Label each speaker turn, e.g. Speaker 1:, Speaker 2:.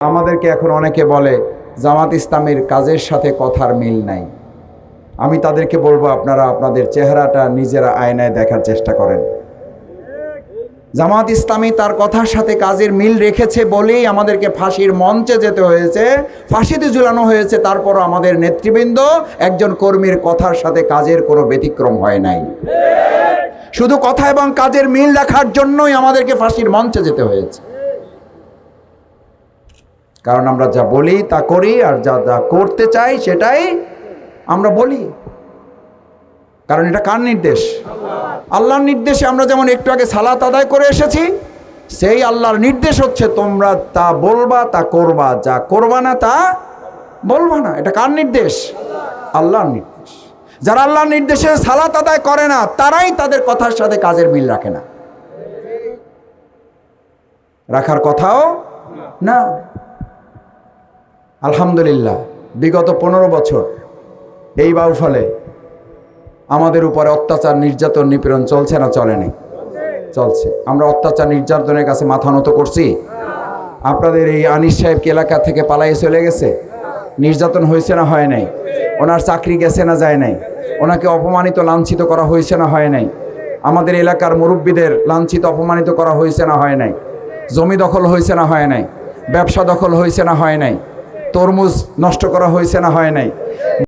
Speaker 1: আমাদেরকে এখন অনেকে বলে, জামাত ইসলামের কাজের সাথে কথার মিল নাই। আমি তাদেরকে বলব, আপনারা আপনাদের চেহারাটা নিজেরা আয়নায় দেখার চেষ্টা করেন। জামাত ইসলামী তার কথার সাথে কাজের মিল রেখেছে বলেই আমাদেরকে ফাঁসির মঞ্চে যেতে হয়েছে, ফাঁসিতে ঝুলানো হয়েছে তারপর আমাদের নেতৃবৃন্দ একজন কর্মীর কথার সাথে কাজের কোনো ব্যতিক্রম হয় নাই। শুধু কথা এবং কাজের মিল রাখার জন্যই আমাদেরকে ফাঁসির মঞ্চে যেতে হয়েছে। কারণ আমরা যা বলি তা করি আর যা যা করতে চাই সেটাই আমরা বলি। কারণ এটা কার নির্দেশ? আল্লাহর নির্দেশে আমরা যেমন একটু আগে সালাত আদায় করে এসেছি, সেই আল্লাহর নির্দেশ হচ্ছে তোমরা তা বলবা, তা করবা, যা করবা না তা বলবা না। এটা কার নির্দেশ? আল্লাহর নির্দেশ। যারা আল্লাহর নির্দেশে সালাত আদায় করে না, তারাই তাদের কথার সাথে কাজের মিল রাখে না। রাখার কথাও না। আলহামদুলিল্লাহ, বিগত পনেরো বছর এই বাউফলে আমাদের উপরে অত্যাচার, নির্যাতন, নিপীড়ন চলছে না চলেনি চলছে। আমরা অত্যাচার, নির্যাতনের কাছে মাথা নত করছি। আপনাদের এই আনিস সাহেবকে এলাকা থেকে পালাই চলে গেছে। নির্যাতন হয়েছে না হয় নাই? ওনার চাকরি গেছে না যায় নাই? ওনাকে অপমানিত, লাঞ্ছিত করা হয়েছে না হয় নাই? আমাদের এলাকার মুরব্বীদের লাঞ্ছিত, অপমানিত করা হয়েছে না হয় নাই? জমি দখল হয়েছে না হয় নাই? ব্যবসা দখল হয়েছে না হয় নাই? তরমুজ নষ্ট করা হয়েছে না হয় নাই?